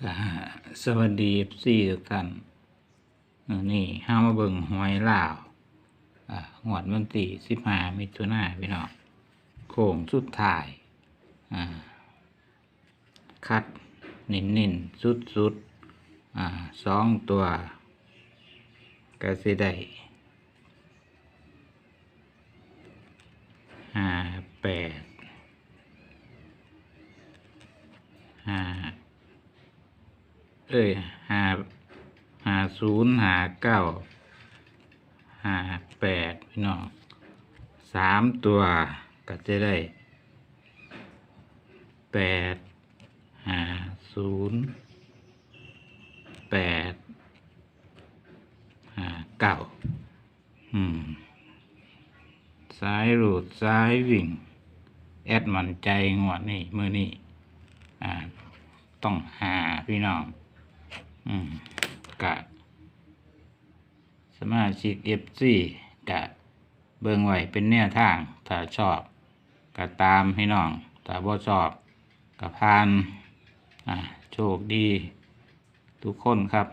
ก็สวัสดีเอฟซีทุกท่านนี่ห้ามาเบิ่งหวยลาวงวดวันที่สิบห้ามิถุนายนพี่น้องโค้งสุดท้ายคัดเน้นเน้นสุดสุดสองตัวก็สิได้ห้าแปดห้า เอ้ยหาหาศูนย์หาเก้าหาแปดพี่น้องสามตัวก็จะได้แปดหาศูนย์แปดหาเก้าอืมสายรูดสายวิ่ง แอดมันใจงวดนี่มือนี่อ่าต้องหาพี่น้อง อืมกะสมาชิกเอฟซีกะเบิ่งไว้เป็นแนวทาง ถ้าชอบก็ตามให้น้องถ้าบ่ชอบก็พาน อ่าโชคดี ทุกคนครับ